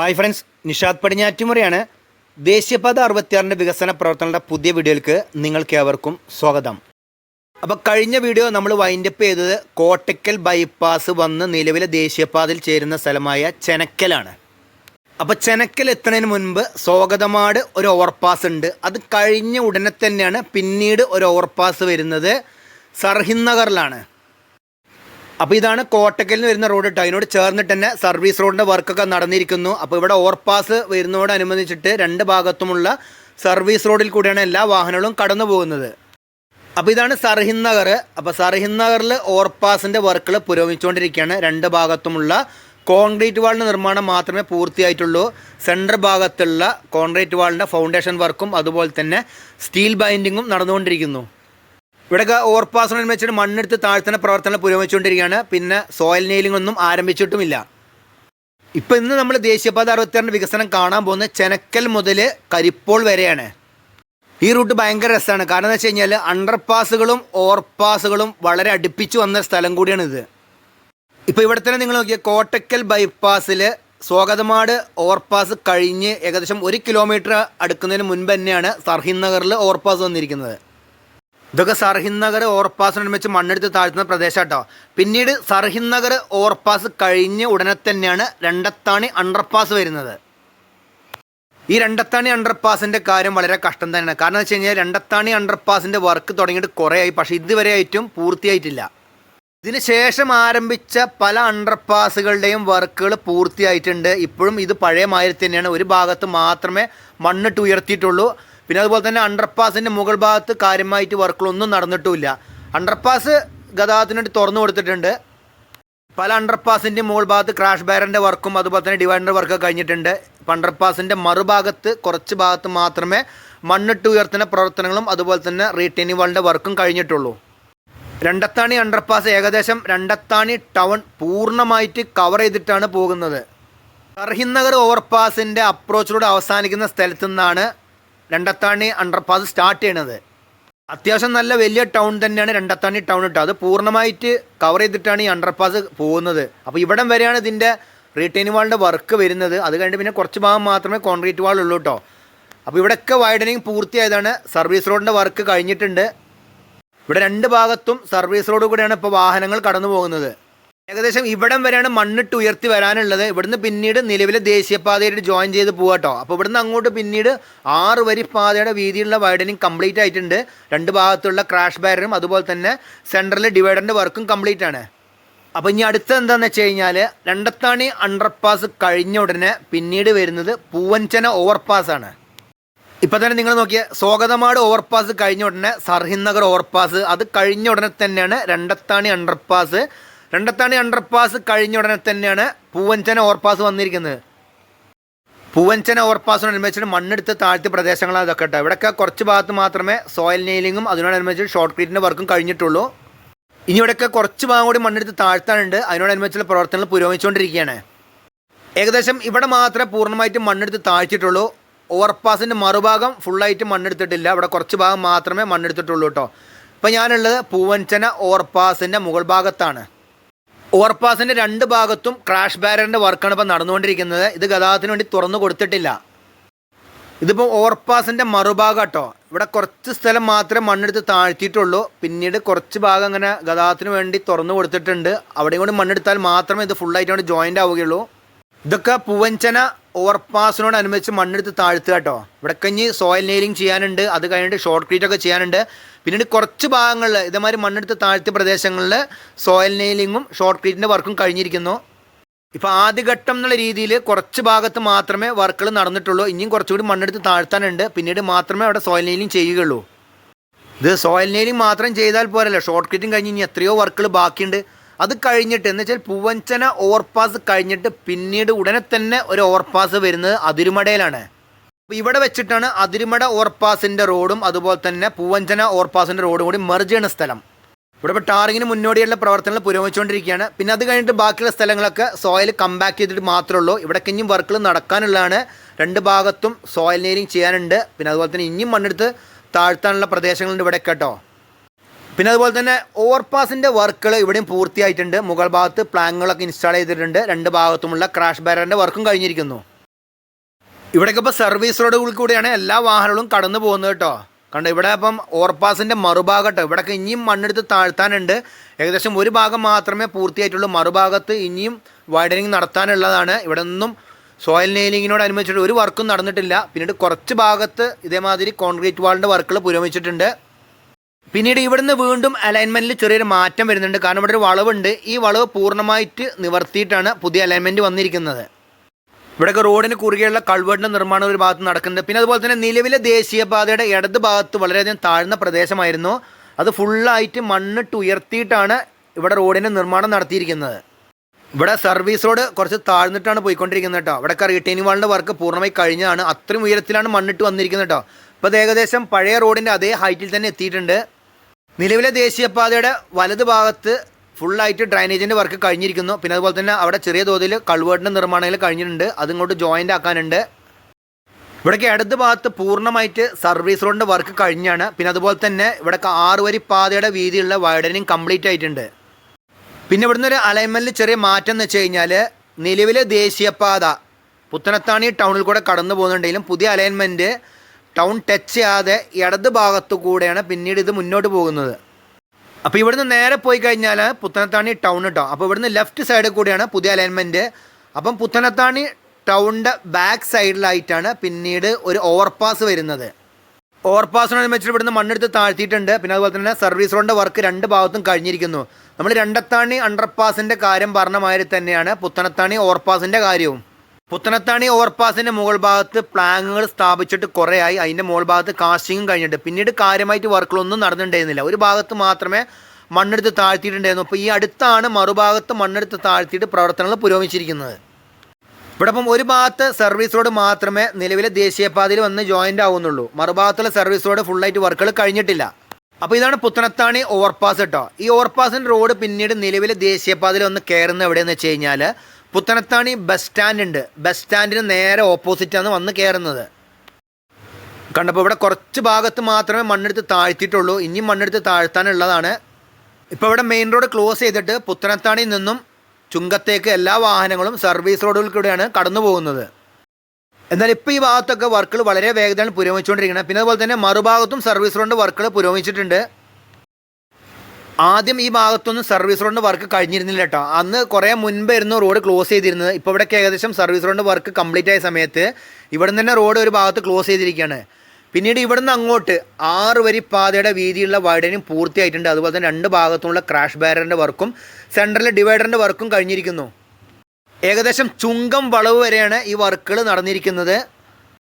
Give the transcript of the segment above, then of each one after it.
Hi friends Nishad പടിഞ്ഞാറ്റുമുറയാണ്. ദേശീയപാത അറുപത്തിയാറിന്റെ വികസന പ്രവർത്തനങ്ങളുടെ പുതിയ വീഡിയോയിലേക്ക് നിങ്ങൾക്ക് ഏവർക്കും സ്വാഗതം. അപ്പോൾ കഴിഞ്ഞ വീഡിയോ നമ്മൾ വൈൻഡപ്പ് ചെയ്തത് കോട്ടയ്ക്കൽ ബൈപ്പാസ് വന്ന് നിലവിലെ ദേശീയപാതയിൽ ചേരുന്ന സ്ഥലമായ ചെനക്കലാണ്. അപ്പോൾ ചെനക്കൽ എത്തുന്നതിന് മുൻപ് സ്വാഗതമാട് ഒരു ഓവർപാസ് ഉണ്ട്. അത് കഴിഞ്ഞ ഉടനെ തന്നെയാണ് പിന്നീട് ഒരു ഓവർപാസ് വരുന്നത് സർഹിൻ നഗറിലാണ്. അപ്പോൾ ഇതാണ് കോട്ടക്കലിൽ നിന്ന് വരുന്ന റോഡ് കേട്ടോ അതിനോട് ചേർന്നിട്ട് തന്നെ സർവീസ് റോഡിന്റെ വർക്കൊക്കെ നടന്നിരിക്കുന്നു. അപ്പോൾ ഇവിടെ ഓവർപാസ് വരുന്നതോടനുബന്ധിച്ചിട്ട് രണ്ട് ഭാഗത്തുമുള്ള സർവീസ് റോഡിൽ കൂടിയാണ് എല്ലാ വാഹനങ്ങളും കടന്നു പോകുന്നത്. അപ്പോൾ ഇതാണ് സർഹിന്ദ് നഗർ. അപ്പോൾ സർഹിന്ദ് നഗറിൽ ഓവർപാസിന്റെ വർക്കുകൾ പുരോഗമിച്ചുകൊണ്ടിരിക്കുകയാണ്. രണ്ട് ഭാഗത്തുമുള്ള കോൺക്രീറ്റ് വാളിന്റെ നിർമ്മാണം മാത്രമേ പൂർത്തിയായിട്ടുള്ളൂ. സെൻട്രൽ ഭാഗത്തുള്ള കോൺക്രീറ്റ് വാളിന്റെ ഫൗണ്ടേഷൻ വർക്കും അതുപോലെ തന്നെ സ്റ്റീൽ ബൈൻഡിങ്ങും നടന്നുകൊണ്ടിരിക്കുന്നു. ഇവിടെയൊക്കെ ഓവർപാസ് വെച്ചിട്ട് മണ്ണെടുത്ത് താഴ്ത്തുന്ന പ്രവർത്തനം പുരോഗമിച്ചുകൊണ്ടിരിക്കുകയാണ്. പിന്നെ സോയിൽ നെയിലിംഗ് ഒന്നും ആരംഭിച്ചിട്ടുമില്ല. ഇപ്പം ഇന്ന് നമ്മൾ ദേശീയപാത അറുപത്തിയാറിന്റെ വികസനം കാണാൻ പോകുന്നത് ചെനക്കൽ മുതൽ കരിപ്പോൾ വരെയാണ്. ഈ റൂട്ട് ഭയങ്കര രസമാണ്. കാരണം എന്ന് വെച്ച് കഴിഞ്ഞാൽ അണ്ടർപാസുകളും ഓവർപാസുകളും വളരെ അടുപ്പിച്ച് വന്ന സ്ഥലം കൂടിയാണ് ഇത് ഇപ്പോൾ ഇവിടെ തന്നെ നിങ്ങൾ നോക്കിയാൽ കോട്ടക്കൽ ബൈപ്പാസിൽ സ്വാഗതമാട് ഓവർപാസ് കഴിഞ്ഞ് ഏകദേശം ഒരു കിലോമീറ്റർ അടുക്കുന്നതിന് മുൻപ് തന്നെയാണ് സർഹിന്ദ് നഗറിൽ ഓവർപാസ് വന്നിരിക്കുന്നത്. ഇതൊക്കെ സർഹിന്ദ് നഗർ ഓവർപാസിനനുബന്ധിച്ച് മണ്ണെടുത്ത് താഴ്ത്തുന്ന പ്രദേശം കേട്ടോ പിന്നീട് സർഹിന്ദ് നഗർ ഓവർപാസ് കഴിഞ്ഞ് ഉടനെ തന്നെയാണ് രണ്ടത്താണി അണ്ടർപാസ് വരുന്നത്. ഈ രണ്ടത്താണി അണ്ടർപാസിന്റെ കാര്യം വളരെ കഷ്ടം തന്നെയാണ്. കാരണം എന്ന് വെച്ച് കഴിഞ്ഞാൽ രണ്ടത്താണി അണ്ടർപാസിന്റെ വർക്ക് തുടങ്ങിയിട്ട് കുറേ ആയി പക്ഷേ ഇതുവരെ ആയിട്ടും പൂർത്തിയായിട്ടില്ല. ഇതിന് ശേഷം ആരംഭിച്ച പല അണ്ടർപാസുകളുടെയും വർക്കുകൾ പൂർത്തിയായിട്ടുണ്ട്. ഇപ്പോഴും ഇത് പഴയ മാതിരി തന്നെയാണ്. ഒരു ഭാഗത്ത് മാത്രമേ മണ്ണിട്ട് ഉയർത്തിയിട്ടുള്ളൂ. പിന്നെ അതുപോലെ തന്നെ അണ്ടർപാസിന്റെ മുകൾ ഭാഗത്ത് കാര്യമായിട്ട് വർക്കുകളൊന്നും നടന്നിട്ടുമില്ല. അണ്ടർപാസ് ഗതാഗതത്തിന് വേണ്ടി തുറന്നു കൊടുത്തിട്ടുണ്ട്. പല അണ്ടർപാസിന്റെ മുകൾ ഭാഗത്ത് ക്രാഷ് ബാരന്റെ വർക്കും അതുപോലെ തന്നെ ഡിവൈഡർ വർക്കൊക്കെ കഴിഞ്ഞിട്ടുണ്ട്. അണ്ടർപാസിന്റെ മറുഭാഗത്ത് കുറച്ച് ഭാഗത്ത് മാത്രമേ മണ്ണിട്ട് ഉയർത്തുന്ന പ്രവർത്തനങ്ങളും അതുപോലെ തന്നെ റീറ്റെയിനിങ് വാളിന്റെ വർക്കും കഴിഞ്ഞിട്ടുള്ളൂ. രണ്ടത്താണി അണ്ടർപാസ് ഏകദേശം രണ്ടത്താണി ടൗൺ പൂർണമായിട്ട് കവർ ചെയ്തിട്ടാണ് പോകുന്നത്. സർഹിൻ നഗർ ഓവർപാസിന്റെ അപ്രോച്ചിലൂടെ അവസാനിക്കുന്ന സ്ഥലത്തു നിന്നാണ് രണ്ടത്താണി അണ്ടർപാസ് സ്റ്റാർട്ട് ചെയ്യണത്. അത്യാവശ്യം നല്ല വലിയ ടൗൺ തന്നെയാണ് രണ്ടത്താണി ടൗൺ ഇട്ടത് അത് പൂർണമായിട്ട് കവർ ചെയ്തിട്ടാണ് ഈ അണ്ടർപാസ് പോകുന്നത്. അപ്പോൾ ഇവിടം വരെയാണ് ഇതിന്റെ റീറ്റെയിനിങ് വാളിന്റെ വർക്ക് വരുന്നത്. അത് കഴിഞ്ഞിട്ട് പിന്നെ കുറച്ച് ഭാഗം മാത്രമേ കോൺക്രീറ്റ് വാൾ ഉള്ളൂ കേട്ടോ അപ്പോൾ ഇവിടെയൊക്കെ വൈഡനിങ് പൂർത്തിയായതാണ്. സർവീസ് റോഡിന്റെ വർക്ക് കഴിഞ്ഞിട്ടുണ്ട്. ഇവിടെ രണ്ട് ഭാഗത്തും സർവീസ് റോഡ് കൂടെയാണ് ഇപ്പോൾ വാഹനങ്ങൾ കടന്നു പോകുന്നത് ഏകദേശം ഇവിടം വരെയാണ് മണ്ണിട്ട് ഉയർത്തി വരാനുള്ളത്. ഇവിടുന്ന് പിന്നീട് നിലവിലെ ദേശീയപാതയായിട്ട് ജോയിൻ ചെയ്ത് പോകാട്ടോ അപ്പോൾ ഇവിടുന്ന് അങ്ങോട്ട് പിന്നീട് ആറ് വരി പാതയുടെ വീതിയുള്ള വൈഡനിങ് കംപ്ലീറ്റ് ആയിട്ടുണ്ട്. രണ്ട് ഭാഗത്തുള്ള ക്രാഷ് ബാരറും അതുപോലെ തന്നെ സെൻട്രൽ ഡിവൈഡറിന്റെ വർക്കും കംപ്ലീറ്റ് ആണ്. അപ്പോൾ ഇനി അടുത്ത എന്താണെന്ന് വെച്ച് കഴിഞ്ഞാൽ രണ്ടത്താണി അണ്ടർപാസ് കഴിഞ്ഞ ഉടനെ പിന്നീട് വരുന്നത് പൂവഞ്ചന ഓവർപാസ് ആണ്. ഇപ്പോൾ തന്നെ നിങ്ങൾ നോക്കിയ സ്വാഗതമാട് ഓവർപാസ് കഴിഞ്ഞ ഉടനെ സർഹിൻ നഗർ ഓവർപാസ് അത് കഴിഞ്ഞ ഉടനെ തന്നെയാണ് രണ്ടത്താണി അണ്ടർപാസ് രണ്ടത്താണി അണ്ടർപാസ് കഴിഞ്ഞ ഉടനെ തന്നെയാണ് പൂവഞ്ചന ഓവർപാസ് വന്നിരിക്കുന്നത്. പൂവഞ്ചന ഓവർപാസിനനുബന്ധിച്ചിട്ട് മണ്ണെടുത്ത് താഴ്ത്തിയ പ്രദേശങ്ങളാണ് ഇതൊക്കെ കേട്ടോ. ഇവിടെയൊക്കെ കുറച്ച് ഭാഗത്ത് മാത്രമേ സോയിൽ നെയിലിങ്ങും അതിനോടനുബന്ധിച്ച് ഷോർട്ട് ക്രീറ്റിന്റെ വർക്കും കഴിഞ്ഞിട്ടുള്ളൂ. ഇനി ഇവിടെയൊക്കെ കുറച്ച് ഭാഗം കൂടി മണ്ണെടുത്ത് താഴ്ത്താനുണ്ട്. അതിനോടനുബന്ധിച്ചുള്ള പ്രവർത്തനങ്ങൾ പുരോഗമിച്ചുകൊണ്ടിരിക്കുകയാണ്. ഏകദേശം ഇവിടെ മാത്രമേ പൂർണമായിട്ടും മണ്ണെടുത്ത് താഴ്ത്തിയിട്ടുള്ളൂ. ഓവർപാസിന്റെ മറുഭാഗം ഫുള്ളായിട്ട് മണ്ണെടുത്തിട്ടില്ല. ഇവിടെ കുറച്ച് ഭാഗം മാത്രമേ മണ്ണെടുത്തിട്ടുള്ളൂ കേട്ടോ. ഇപ്പോൾ ഞാനുള്ളത് പൂവഞ്ചന ഓവർപാസിന്റെ മുകൾ ഭാഗത്താണ്. ഓവർപാസിന്റെ രണ്ട് ഭാഗത്തും ക്രാഷ് ബാരറിന്റെ വർക്കാണ് ഇപ്പോൾ നടന്നുകൊണ്ടിരിക്കുന്നത്. ഇത് ഗതാഗതത്തിന് വേണ്ടി തുറന്നു കൊടുത്തിട്ടില്ല. ഇതിപ്പോൾ ഓവർപാസിന്റെ മറുഭാഗം കേട്ടോ. ഇവിടെ കുറച്ച് സ്ഥലം മാത്രമേ മണ്ണെടുത്ത് താഴ്ത്തിയിട്ടുള്ളൂ. പിന്നീട് കുറച്ച് ഭാഗം അങ്ങനെ ഗതാഗതത്തിന് വേണ്ടി തുറന്നു കൊടുത്തിട്ടുണ്ട്. അവിടെയും കൂടി മണ്ണെടുത്താൽ മാത്രമേ ഇത് ഫുള്ളായിട്ട് ജോയിന്റ് ആവുകയുള്ളൂ. ഇതൊക്കെ പൂവഞ്ചന ഓവർപാസിനോടനുബന്ധിച്ച് മണ്ണെടുത്ത് താഴ്ത്തുക കേട്ടോ. ഇവിടെ കഞ്ഞി സോയിൽ നെയിലിംഗ് ചെയ്യാനുണ്ട് അത് കഴിഞ്ഞിട്ട് ഷോർട്ട് ക്രീറ്റ് ഒക്കെ ചെയ്യാനുണ്ട്. പിന്നീട് കുറച്ച് ഭാഗങ്ങളിൽ ഇതേമാതിരി മണ്ണെടുത്ത് താഴ്ത്തിയ പ്രദേശങ്ങളിൽ സോയിൽ നെയിലിങ്ങും ഷോർട്ട് ക്രീറ്റിന്റെ വർക്കും കഴിഞ്ഞിരിക്കുന്നു. ഇപ്പോൾ ആദ്യഘട്ടം എന്നുള്ള രീതിയിൽ കുറച്ച് ഭാഗത്ത് മാത്രമേ വർക്കുകൾ നടന്നിട്ടുള്ളൂ. ഇനിയും കുറച്ചുകൂടി മണ്ണെടുത്ത് താഴ്ത്താനുണ്ട്. പിന്നീട് മാത്രമേ അവിടെ സോയിൽ നെയിലിംഗ് ചെയ്യുകയുള്ളൂ. ഇത് സോയിൽ നെയിലിംഗ് മാത്രം ചെയ്താൽ പോരല്ലോ. ഷോർട്ട് ക്രീറ്റും കഴിഞ്ഞ് ഇനി എത്രയോ വർക്കുകൾ ബാക്കിയുണ്ട്. അത് കഴിഞ്ഞിട്ട് എന്ന് വെച്ചാൽ പൂവഞ്ചന ഓവർപാസ് കഴിഞ്ഞിട്ട് പിന്നീട് ഉടനെ തന്നെ ഒരു ഓവർപാസ് വരുന്നത് അതിരുമടയിലാണ്. അപ്പോൾ ഇവിടെ വെച്ചിട്ടാണ് അതിരുമട ഓവർപാസിന്റെ റോഡും അതുപോലെ തന്നെ പൂവഞ്ചന ഓവർപാസിന്റെ റോഡും കൂടി മെർജ് ചെയ്യുന്ന സ്ഥലം. ഇവിടെ ഇപ്പോൾ ടാറിങ്ങിന് മുന്നോടിയുള്ള പ്രവർത്തനങ്ങൾ പുരോഗമിച്ചുകൊണ്ടിരിക്കുകയാണ്. പിന്നെ അത് കഴിഞ്ഞിട്ട് ബാക്കിയുള്ള സ്ഥലങ്ങളൊക്കെ സോയിൽ കംബാക്ക് ചെയ്തിട്ട് മാത്രമേ ഉള്ളൂ ഇവിടെ ഇനിയും വർക്കുകൾ നടക്കാനുള്ളതാണ്. രണ്ട് ഭാഗത്തും സോയിൽ നെയറിങ് ചെയ്യാനുണ്ട്. പിന്നെ അതുപോലെ തന്നെ ഇനിയും മണ്ണെടുത്ത് താഴ്ത്താനുള്ള പ്രദേശങ്ങളുണ്ട് ഇവിടെ കേട്ടോ. പിന്നെ അതുപോലെ തന്നെ ഓവർപാസിന്റെ വർക്കുകൾ ഇവിടെയും പൂർത്തിയായിട്ടുണ്ട്. മുകൾ ഭാഗത്ത് പ്ലാങ്ങുകളൊക്കെ ഇൻസ്റ്റാൾ ചെയ്തിട്ടുണ്ട്. രണ്ട് ഭാഗത്തുമുള്ള ക്രാഷ് ബാരറിന്റെ വർക്കും കഴിഞ്ഞിരിക്കുന്നു. ഇവിടെയൊക്കെ ഇപ്പോൾ സർവീസ് റോഡുകളിൽ കൂടിയാണ്. എല്ലാ വാഹനങ്ങളും കടന്നു പോകുന്നത് കേട്ടോ. കണ്ടോ ഇവിടെ അപ്പം ഓവർപാസിന്റെ മറുഭാഗം കേട്ടോ ഇവിടെയൊക്കെ ഇനിയും മണ്ണെടുത്ത് താഴ്ത്താനുണ്ട്. ഏകദേശം ഒരു ഭാഗം മാത്രമേ പൂർത്തിയായിട്ടുള്ളൂ. മറുഭാഗത്ത് ഇനിയും വൈഡനിങ് നടത്താനുള്ളതാണ്. ഇവിടെ നിന്നും സോയിൽ നെയിലിങ്ങിനോടനുബന്ധിച്ചിട്ട് ഒരു വർക്കും നടന്നിട്ടില്ല. പിന്നീട് കുറച്ച് ഭാഗത്ത് ഇതേമാതിരി കോൺക്രീറ്റ് വാളിന്റെ വർക്കുകൾ പുരോഗമിച്ചിട്ടുണ്ട്. പിന്നീട് ഇവിടുന്ന് വീണ്ടും അലൈൻമെന്റിൽ ചെറിയൊരു മാറ്റം വരുന്നുണ്ട്. കാരണം ഇവിടെ ഒരു വളവുണ്ട്. ഈ വളവ് പൂർണമായിട്ട് നിവർത്തിയിട്ടാണ് പുതിയ അലൈൻമെന്റ് വന്നിരിക്കുന്നത്. ഇവിടെയൊക്കെ റോഡിന് കുറുകെയുള്ള കൾവേട്ടിന്റെ നിർമ്മാണം ഒരു ഭാഗത്ത് നടക്കുന്നുണ്ട്. പിന്നെ അതുപോലെ തന്നെ നിലവിലെ ദേശീയപാതയുടെ ഇടത് ഭാഗത്ത് വളരെയധികം താഴ്ന്ന പ്രദേശമായിരുന്നു. അത് ഫുള്ളായിട്ട് മണ്ണിട്ട് ഉയർത്തിയിട്ടാണ് ഇവിടെ റോഡിന്റെ നിർമ്മാണം നടത്തിയിരിക്കുന്നത്. ഇവിടെ സർവീസ് റോഡ് കുറച്ച് താഴ്ന്നിട്ടാണ് പോയിക്കൊണ്ടിരിക്കുന്നത് കേട്ടോ. ഇവിടെ റീറ്റെയിനിങ് വാളിന്റെ വർക്ക് പൂർണമായി കഴിഞ്ഞതാണ്. അത്രയും ഉയരത്തിലാണ് മണ്ണിട്ട് വന്നിരിക്കുന്നത് കേട്ടോ. ഇപ്പോൾ ഏകദേശം പഴയ റോഡിന്റെ അതേ ഹൈറ്റിൽ തന്നെ എത്തിയിട്ടുണ്ട്. നിലവിലെ ദേശീയപാതയുടെ വലത് ഭാഗത്ത് ഫുള്ളായിട്ട് ഡ്രൈനേജിന്റെ വർക്ക് കഴിഞ്ഞിരിക്കുന്നു. പിന്നെ അതുപോലെ തന്നെ അവിടെ ചെറിയ തോതിൽ കൾവേർട്ടിന്റെ നിർമ്മാണങ്ങൾ കഴിഞ്ഞിട്ടുണ്ട്. അതിങ്ങോട്ട് ജോയിന്റ് ആക്കാനുണ്ട്. ഇവിടേക്ക് ഇടത് ഭാഗത്ത് പൂർണമായിട്ട് സർവീസ് റോഡിന്റെ വർക്ക് കഴിഞ്ഞാണ്. പിന്നെ അതുപോലെ തന്നെ ഇവിടെ ആറ് വരി പാതയുടെ വീതിയുള്ള വൈഡനിങ് കംപ്ലീറ്റ് ആയിട്ടുണ്ട്. പിന്നെ ഇവിടുന്ന് ഒരു അലൈൻമെന്റിൽ ചെറിയ മാറ്റം എന്ന് വെച്ച് കഴിഞ്ഞാൽ നിലവിലെ ദേശീയപാത പുത്തനത്താണി ടൗണിൽ കൂടെ കടന്നു പോകുന്നുണ്ടെങ്കിലും പുതിയ അലൈൻമെന്റ് ടൗൺ ടച്ച് ചെയ്യാതെ ഇടത് ഭാഗത്തു കൂടെയാണ് പിന്നീട് ഇത് മുന്നോട്ട് പോകുന്നത്. അപ്പോൾ ഇവിടുന്ന് നേരെ പോയി കഴിഞ്ഞാൽ പുത്തനത്താണി ടൗൺ കേട്ടോ അപ്പോൾ ഇവിടുന്ന് ലെഫ്റ്റ് സൈഡിൽ കൂടിയാണ് പുതിയ അലൈൻമെന്റ് അപ്പം പുത്തനത്താണി ടൗണിന്റെ ബാക്ക് സൈഡിലായിട്ടാണ് പിന്നീട് ഒരു ഓവർപാസ് വരുന്നത്. ഓവർപാസ് ഓവർപാസിനനുസരിച്ച് ഇവിടുന്ന് മണ്ണെടുത്ത് താഴ്ത്തിയിട്ടുണ്ട്. പിന്നെ അതുപോലെ തന്നെ സർവീസ് റോഡിന്റെ വർക്ക് രണ്ട് ഭാഗത്തും കഴിഞ്ഞിരിക്കുന്നു. നമ്മൾ രണ്ടത്താണി അണ്ടർപാസിന്റെ കാര്യം പറഞ്ഞ മാതിരി തന്നെയാണ് പുത്തനത്താണി ഓവർപാസിന്റെ കാര്യവും. പുത്തനത്താണി ഓവർപാസിന്റെ മുകൾ ഭാഗത്ത് പ്ലാങ്ങുകൾ സ്ഥാപിച്ചിട്ട് കുറേയായി. അതിന്റെ മുകൾ ഭാഗത്ത് കാസ്റ്റിങ്ങും കഴിഞ്ഞിട്ട് പിന്നീട് കാര്യമായിട്ട് വർക്കുകളൊന്നും നടന്നിട്ടുണ്ടായിരുന്നില്ല. ഒരു ഭാഗത്ത് മാത്രമേ മണ്ണെടുത്ത് താഴ്ത്തിയിട്ടുണ്ടായിരുന്നു. അപ്പോൾ ഈ അടുത്താണ് മറുഭാഗത്ത് മണ്ണെടുത്ത് താഴ്ത്തിയിട്ട് പ്രവർത്തനങ്ങൾ പുരോഗമിച്ചിരിക്കുന്നത്. ഇവിടെ ഇപ്പം ഒരു ഭാഗത്ത് സർവീസ് റോഡ് മാത്രമേ നിലവിലെ ദേശീയപാതയിൽ വന്ന് ജോയിന്റ് ആവുന്നുള്ളൂ. മറുഭാഗത്തുള്ള സർവീസ് റോഡ് ഫുള്ളായിട്ട് വർക്കുകൾ കഴിഞ്ഞിട്ടില്ല. അപ്പോൾ ഇതാണ് പുത്തനത്താണി ഓവർപാസ് കേട്ടോ ഈ ഓവർപാസിന്റെ റോഡ് പിന്നീട് നിലവിലെ ദേശീയപാതയിൽ വന്ന് കയറുന്ന എവിടെയെന്ന് വെച്ച് കഴിഞ്ഞാൽ പുത്തനത്താണി ബസ് സ്റ്റാൻഡ് ഉണ്ട് ബസ് സ്റ്റാൻഡിന് നേരെ ഓപ്പോസിറ്റാണ് വന്ന് കയറുന്നത് കണ്ടപ്പോൾ ഇവിടെ കുറച്ച് ഭാഗത്ത് മാത്രമേ മണ്ണെടുത്ത് താഴ്ത്തിയിട്ടുള്ളൂ. ഇനിയും മണ്ണെടുത്ത് താഴ്ത്താനുള്ളതാണ്. ഇപ്പോൾ ഇവിടെ മെയിൻ റോഡ് ക്ലോസ് ചെയ്തിട്ട് പുത്തനത്താണിയിൽ നിന്നും ചുങ്കത്തേക്ക് എല്ലാ വാഹനങ്ങളും സർവീസ് റോഡുകൾക്കൂടെയാണ് കടന്നു പോകുന്നത്. എന്നാൽ ഇപ്പോൾ ഈ ഭാഗത്തൊക്കെ വർക്കുകൾ വളരെ വേഗതയാണ് പുരോഗമിച്ചുകൊണ്ടിരിക്കുന്നത്. പിന്നെ അതുപോലെ തന്നെ മറുഭാഗത്തും സർവീസ് റോഡിന്റെ വർക്കുകൾ പുരോഗമിച്ചിട്ടുണ്ട്. ആദ്യം ഈ ഭാഗത്തൊന്നും സർവീസ് റോഡിന്റെ വർക്ക് കഴിഞ്ഞിരുന്നില്ല കേട്ടോ അന്ന് കുറേ മുൻപായിരുന്നു റോഡ് ക്ലോസ് ചെയ്തിരുന്നത്. ഇപ്പോൾ ഇവിടെ ഏകദേശം സർവീസ് റോഡിന്റെ വർക്ക് കംപ്ലീറ്റ് ആയ സമയത്ത് ഇവിടെ തന്നെ റോഡ് ഒരു ഭാഗത്ത് ക്ലോസ് ചെയ്തിരിക്കുകയാണ് പിന്നീട് ഇവിടുന്ന് അങ്ങോട്ട് ആറ് വരി പാതയുടെ വീതിയുള്ള വൈഡനിങ് പൂർത്തിയായിട്ടുണ്ട്. അതുപോലെ തന്നെ രണ്ട് ഭാഗത്തുമുള്ള ക്രാഷ് ബാരറിന്റെ വർക്കും സെൻട്രൽ ഡിവൈഡറിന്റെ വർക്കും കഴിഞ്ഞിരിക്കുന്നു. ഏകദേശം ചുങ്കം വളവ് വരെയാണ് ഈ വർക്കുകൾ നടന്നിരിക്കുന്നത്.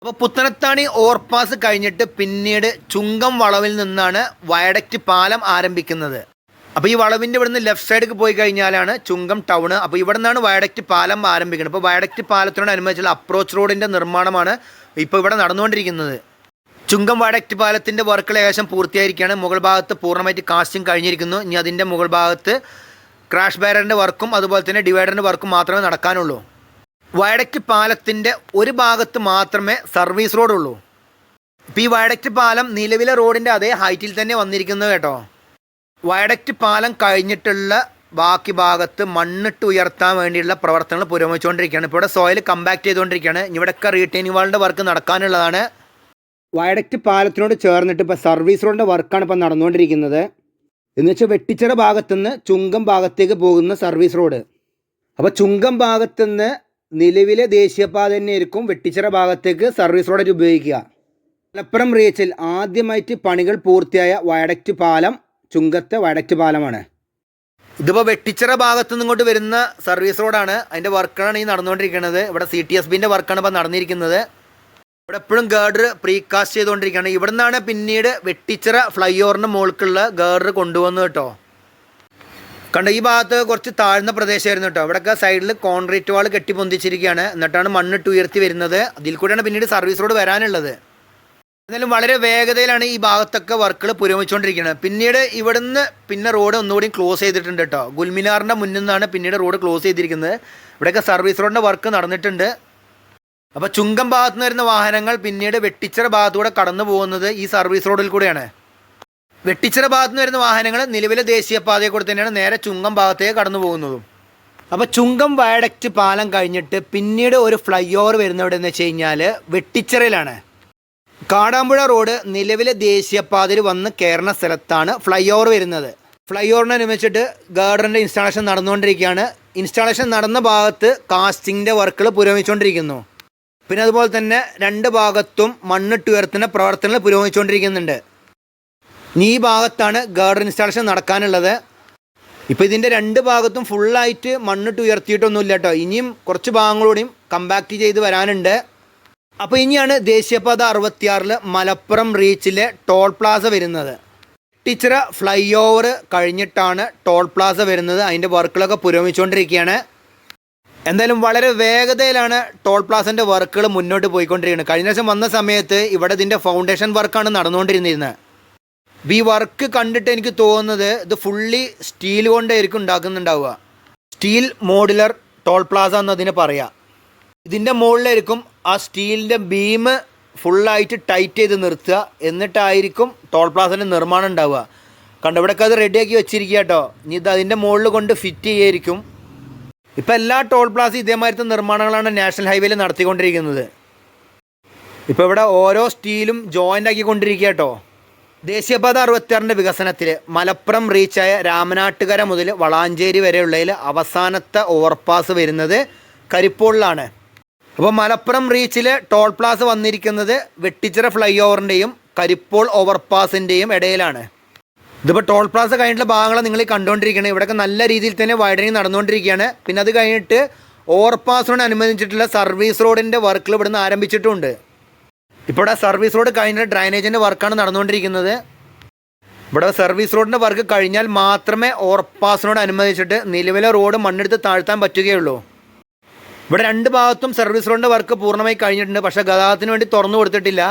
അപ്പോൾ പുത്തനത്താണി ഓവർപാസ് കഴിഞ്ഞിട്ട് പിന്നീട് ചുങ്കം വളവിൽ നിന്നാണ് വയഡക്റ്റ് പാലം ആരംഭിക്കുന്നത്. അപ്പോൾ ഈ വളവിന്റെ ഇവിടുന്ന് ലെഫ്റ്റ് സൈഡിലേക്ക് പോയി കഴിഞ്ഞാലാണ് ചുങ്കം ടൗൺ അപ്പോൾ ഇവിടെ നിന്നാണ് വയഡക്റ്റ് പാലം ആരംഭിക്കുന്നത്. അപ്പോൾ വയഡക്റ്റ് പാലത്തിനോടനുബന്ധിച്ചുള്ള അപ്രോച്ച് റോഡിന്റെ നിർമ്മാണമാണ് ഇപ്പോൾ ഇവിടെ നടന്നുകൊണ്ടിരിക്കുന്നത്. ചുങ്കം വയഡക്റ്റ് പാലത്തിന്റെ വർക്കുകൾ ഏകദേശം പൂർത്തിയായിരിക്കുകയാണ്. മുകൾ ഭാഗത്ത് പൂർണമായിട്ട് കാസ്റ്റിംഗ് കഴിഞ്ഞിരിക്കുന്നു. ഇനി അതിന്റെ മുകൾ ഭാഗത്ത് ക്രാഷ് ബാരറിന്റെ വർക്കും അതുപോലെ തന്നെ ഡിവൈഡറിന്റെ വർക്കും മാത്രമേ നടക്കാനുള്ളൂ. വയഡക്റ്റ് പാലത്തിന്റെ ഒരു ഭാഗത്ത് മാത്രമേ സർവീസ് റോഡുള്ളൂ ഇപ്പോൾ ഈ വയഡക്റ്റ് പാലം നിലവിലെ റോഡിന്റെ അതേ ഹൈറ്റിൽ തന്നെ വന്നിരിക്കുന്നത് കേട്ടോ. വയഡക്റ്റ് പാലം കഴിഞ്ഞിട്ടുള്ള ബാക്കി ഭാഗത്ത് മണ്ണിട്ട് ഉയർത്താൻ വേണ്ടിയുള്ള പ്രവർത്തനങ്ങൾ പുരോഗമിച്ചുകൊണ്ടിരിക്കുകയാണ്. ഇപ്പോൾ ഇവിടെ സോയിൽ കമ്പാക്ട് ചെയ്തുകൊണ്ടിരിക്കുകയാണ്. ഇവിടെയൊക്കെ റീറ്റെയിനിങ് വാളിന്റെ വർക്ക് നടക്കാനുള്ളതാണ്. വയഡക്റ്റ് പാലത്തിനോട് ചേർന്നിട്ട് ഇപ്പോൾ സർവീസ് റോഡിന്റെ വർക്കാണ് ഇപ്പോൾ നടന്നുകൊണ്ടിരിക്കുന്നത്. എന്ന് വെച്ചാൽ വെട്ടിച്ചിറ ഭാഗത്തുനിന്ന് ചുങ്കം ഭാഗത്തേക്ക് പോകുന്ന സർവീസ് റോഡ് അപ്പോൾ ചുങ്കം ഭാഗത്തുനിന്ന് നിലവിലെ ദേശീയപാത തന്നെ ആയിരിക്കും വെട്ടിച്ചിറ ഭാഗത്തേക്ക് സർവീസ് റോഡായിട്ട് ഉപയോഗിക്കുക. മലപ്പുറം റീച്ചിൽ ആദ്യമായിട്ട് പണികൾ പൂർത്തിയായ വയഡക്റ്റ് പാലം ചുങ്കത്തെ വടക്ക് പാലമാണ്. ഇതിപ്പോൾ വെട്ടിച്ചിറ ഭാഗത്തു നിന്നിങ്ങോട്ട് വരുന്ന സർവീസ് റോഡാണ്. അതിന്റെ വർക്കാണ് ഈ നടന്നുകൊണ്ടിരിക്കുന്നത്. ഇവിടെ സി ടി എസ് ബിന്റെ വർക്കാണ് ഇപ്പോൾ നടന്നിരിക്കുന്നത്. ഇവിടെ എപ്പോഴും ഗേഡർ പ്രീകാസ്റ്റ് ചെയ്തുകൊണ്ടിരിക്കുകയാണ്. ഇവിടെ നിന്നാണ് പിന്നീട് വെട്ടിച്ചിറ ഫ്ലൈ ഓവറിന്റെ മുകൾക്കുള്ള ഗേഡർ കൊണ്ടുവന്നത് കേട്ടോ. കണ്ട ഈ ഭാഗത്ത് കുറച്ച് താഴ്ന്ന പ്രദേശമായിരുന്നു കേട്ടോ. ഇവിടെയൊക്കെ സൈഡിൽ കോൺക്രീറ്റ് വാൾ കെട്ടി പൊന്തിച്ചിരിക്കുകയാണ്. എന്നിട്ടാണ് മണ്ണിട്ട് ഉയർത്തി വരുന്നത്. അതിൽ കൂടെയാണ് പിന്നീട് സർവീസ് റോഡ് വരാനുള്ളത്. എന്നാലും വളരെ വേഗതയിലാണ് ഈ ഭാഗത്തൊക്കെ വർക്കുകൾ പുരോഗമിച്ചുകൊണ്ടിരിക്കുന്നത്. പിന്നീട് ഇവിടുന്ന് പിന്നെ റോഡ് ഒന്നുകൂടി ക്ലോസ് ചെയ്തിട്ടുണ്ട് കേട്ടോ. ഗുൽമിനാറിന്റെ മുന്നിൽ നിന്നാണ് പിന്നീട് റോഡ് ക്ലോസ് ചെയ്തിരിക്കുന്നത്. ഇവിടെയൊക്കെ സർവീസ് റോഡിന്റെ വർക്ക് നടന്നിട്ടുണ്ട്. അപ്പോൾ ചുങ്കം ഭാഗത്ത് നിന്ന് വരുന്ന വാഹനങ്ങൾ പിന്നീട് വെട്ടിച്ചിറ ഭാഗത്തൂടെ കടന്നു പോകുന്നത് ഈ സർവീസ് റോഡിൽ കൂടെയാണ്. വെട്ടിച്ചിറ ഭാഗത്ത് നിന്ന് വരുന്ന വാഹനങ്ങൾ നിലവിലെ ദേശീയപാതയെ കൂടെ തന്നെയാണ് നേരെ ചുങ്കം ഭാഗത്തേക്ക് കടന്നു പോകുന്നതും. അപ്പോൾ ചുങ്കം വയഡക്റ്റ് പാലം കഴിഞ്ഞിട്ട് പിന്നീട് ഒരു ഫ്ലൈ ഓവർ വരുന്നവിടെ എന്ന് വെച്ച് കഴിഞ്ഞാൽ വെട്ടിച്ചിറയിലാണ്. കാടാമ്പുഴ റോഡ് നിലവിലെ ദേശീയപാതയിൽ വന്ന് കയറുന്ന സ്ഥലത്താണ് ഫ്ലൈ ഓവർ വരുന്നത്. ഫ്ലൈ ഓവറിനനുസരിച്ചിട്ട് ഗാർഡറിന്റെ ഇൻസ്റ്റാളേഷൻ നടന്നുകൊണ്ടിരിക്കുകയാണ്. ഇൻസ്റ്റാളേഷൻ നടന്ന ഭാഗത്ത് കാസ്റ്റിങ്ങിന്റെ വർക്കുകൾ പുരോഗമിച്ചുകൊണ്ടിരിക്കുന്നു. പിന്നെ അതുപോലെ തന്നെ രണ്ട് ഭാഗത്തും മണ്ണിട്ട് ഉയർത്തുന്ന പ്രവർത്തനങ്ങൾ പുരോഗമിച്ചുകൊണ്ടിരിക്കുന്നുണ്ട്. ഈ ഭാഗത്താണ് ഗാർഡർ ഇൻസ്റ്റാളേഷൻ നടക്കാനുള്ളത്. ഇപ്പോൾ ഇതിന്റെ രണ്ട് ഭാഗത്തും ഫുള്ളായിട്ട് മണ്ണിട്ട് ഉയർത്തിയിട്ടൊന്നുമില്ല കേട്ടോ. ഇനിയും കുറച്ച് ഭാഗങ്ങളൂടെയും കമ്പാക്റ്റ് ചെയ്ത് വരാനുണ്ട്. അപ്പോൾ ഇനിയാണ് ദേശീയപാത അറുപത്തിയാറിൽ മലപ്പുറം റീച്ചിലെ ടോൾ പ്ലാസ വരുന്നത്. ടീച്ചറ ഫ്ലൈ ഓവർ കഴിഞ്ഞിട്ടാണ് ടോൾ പ്ലാസ വരുന്നത്. അതിന്റെ വർക്കുകളൊക്കെ പുരോഗമിച്ചുകൊണ്ടിരിക്കുകയാണ്. എന്തായാലും വളരെ വേഗതയിലാണ് ടോൾ പ്ലാസന്റെ വർക്കുകൾ മുന്നോട്ട് പോയിക്കൊണ്ടിരിക്കുന്നത്. കഴിഞ്ഞ ദിവസം വന്ന സമയത്ത് ഇവിടെ ഇതിന്റെ ഫൗണ്ടേഷൻ വർക്കാണ് നടന്നുകൊണ്ടിരുന്നിരുന്നത്. ഈ വർക്ക് കണ്ടിട്ട് എനിക്ക് തോന്നുന്നത് ഇത് ഫുള്ളി സ്റ്റീൽ കൊണ്ടായിരിക്കും ഉണ്ടാക്കുന്നുണ്ടാവുക. സ്റ്റീൽ മോഡുലർ ടോൾ പ്ലാസ എന്നതിന് പറയാം. ഇതിന്റെ മുകളിലായിരിക്കും ആ സ്റ്റീലിന്റെ ബീം ഫുള്ളായിട്ട് ടൈറ്റ് ചെയ്ത് നിർത്തുക. എന്നിട്ടായിരിക്കും ടോൾ പ്ലാസന്റെ നിർമ്മാണം ഉണ്ടാവുക. കണ്ടോ ഇവിടെയൊക്കെ അത് റെഡിയാക്കി വെച്ചിരിക്കുക കേട്ടോ. ഇനി ഇത് അതിന്റെ മുകളിൽ കൊണ്ട് ഫിറ്റ് ചെയ്യായിരിക്കും. ഇപ്പം എല്ലാ ടോൾ പ്ലാസ ഇതേമാതിരത്തെ നിർമ്മാണങ്ങളാണ് നാഷണൽ ഹൈവേയിൽ നടത്തിക്കൊണ്ടിരിക്കുന്നത്. ഇപ്പോൾ ഇവിടെ ഓരോ സ്റ്റീലും ജോയിന്റ് ആക്കിക്കൊണ്ടിരിക്കുക കേട്ടോ. ദേശീയപാത അറുപത്തിയാറിന്റെ വികസനത്തിൽ മലപ്പുറം റീച്ചായ രാമനാട്ടുകര മുതൽ വളാഞ്ചേരി വരെയുള്ളതിൽ അവസാനത്തെ ഓവർപാസ് വരുന്നത് കരിപ്പോളിലാണ്. അപ്പോൾ മലപ്പുറം റീച്ചിൽ ടോൾ പ്ലാസ വന്നിരിക്കുന്നത് വെട്ടിച്ചിറ ഫ്ലൈ ഓവറിന്റെയും കരിപ്പോൾ ഓവർപാസിന്റെയും ഇടയിലാണ്. ഇതിപ്പോൾ ടോൾ പ്ലാസ കഴിഞ്ഞിട്ടുള്ള ഭാഗങ്ങൾ നിങ്ങൾ കണ്ടുകൊണ്ടിരിക്കുന്നത് ഇവിടെയൊക്കെ നല്ല രീതിയിൽ തന്നെ വൈഡനിങ് നടന്നുകൊണ്ടിരിക്കുകയാണ്. പിന്നെ അത് കഴിഞ്ഞിട്ട് ഓവർപാസിനോട് അനുബന്ധിച്ചിട്ടുള്ള സർവീസ് റോഡിന്റെ വർക്കുകൾ ഇവിടുന്ന് ആരംഭിച്ചിട്ടുണ്ട്. ഇപ്പോൾ സർവീസ് റോഡ് കഴിഞ്ഞിട്ട് ഡ്രൈനേജിന്റെ വർക്കാണ് നടന്നുകൊണ്ടിരിക്കുന്നത്. ഇവിടെ സർവീസ് റോഡിന്റെ വർക്ക് കഴിഞ്ഞാൽ മാത്രമേ ഓവർപാസിനോട് അനുബന്ധിച്ചിട്ട് നിലവിലെ റോഡ് മണ്ണെടുത്ത് താഴ്ത്താൻ പറ്റുകയുള്ളൂ. ഇവിടെ രണ്ട് ഭാഗത്തും സർവീസ് റോഡിന്റെ വർക്ക് പൂർണമായി കഴിഞ്ഞിട്ടുണ്ട്. പക്ഷേ ഗതാഗതത്തിന് വേണ്ടി തുറന്നു കൊടുത്തിട്ടില്ല.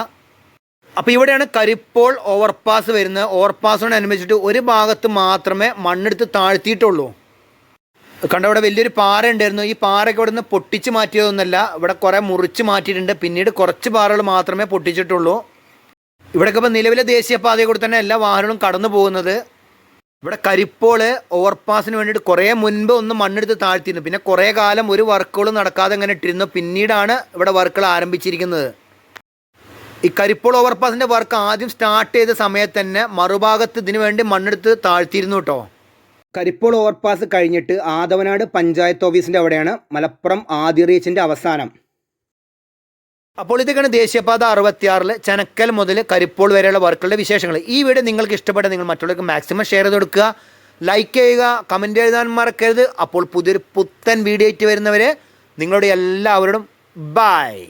അപ്പോൾ ഇവിടെയാണ് കരിപ്പോൾ ഓവർപാസ് വരുന്നത്. ഓവർപാസിനോട് അനുബന്ധിച്ചിട്ട് ഒരു ഭാഗത്ത് മാത്രമേ മണ്ണെടുത്ത് താഴ്ത്തിയിട്ടുള്ളൂ. കണ്ട ഇവിടെ വലിയൊരു പാറ ഉണ്ടായിരുന്നു. ഈ പാറയൊക്കെ ഇവിടെ നിന്ന് പൊട്ടിച്ച് മാറ്റിയതൊന്നുമല്ല. ഇവിടെ കുറേ മുറിച്ച് മാറ്റിയിട്ടുണ്ട്. പിന്നീട് കുറച്ച് പാറകൾ മാത്രമേ പൊട്ടിച്ചിട്ടുള്ളൂ. ഇവിടെയൊക്കെ ഇപ്പോൾ നിലവിലെ ദേശീയപാതയെ കൂടി തന്നെ എല്ലാ വാഹനങ്ങളും കടന്നു പോകുന്നത്. ഇവിടെ കരിപ്പോൾ ഓവർപാസിന് വേണ്ടിയിട്ട് കുറേ മുൻപ് ഒന്ന് മണ്ണെടുത്ത് താഴ്ത്തിയിരുന്നു. പിന്നെ കുറേ കാലം ഒരു വർക്കുകളും നടക്കാതെ അങ്ങനെ ഇട്ടിരുന്നു. പിന്നീടാണ് ഇവിടെ വർക്കുകൾ ആരംഭിച്ചിരിക്കുന്നത്. ഈ കരിപ്പോൾ ഓവർപാസിന്റെ വർക്ക് ആദ്യം സ്റ്റാർട്ട് ചെയ്ത സമയത്ത് തന്നെ മറുഭാഗത്ത് ഇതിനു വേണ്ടി മണ്ണെടുത്ത് താഴ്ത്തിയിരുന്നു കേട്ടോ കരിപ്പോൾ ഓവർപാസ് കഴിഞ്ഞിട്ട് ആദവനാട് പഞ്ചായത്ത് ഓഫീസിന്റെ അവിടെയാണ് മലപ്പുറം ആദിറീച്ചിന്റെ അവസാനം. അപ്പോൾ ഇതൊക്കെയാണ് ദേശീയപാത അറുപത്തിയാറിൽ ചനക്കൽ മുതൽ കരിപ്പോൾ വരെയുള്ള വർക്കുകളുടെ വിശേഷങ്ങൾ. ഈ വീഡിയോ നിങ്ങൾക്ക് ഇഷ്ടപ്പെട്ട നിങ്ങൾ മറ്റുള്ളവർക്ക് മാക്സിമം ഷെയർ ചെയ്ത് കൊടുക്കുക. ലൈക്ക് ചെയ്യുക കമന്റ് എഴുതാൻ മറക്കരുത്. അപ്പോൾ പുതിയൊരു പുത്തൻ വീഡിയോ ആയിട്ട് വരുന്നവരെ നിങ്ങളുടെ എല്ലാവരോടും ബായ്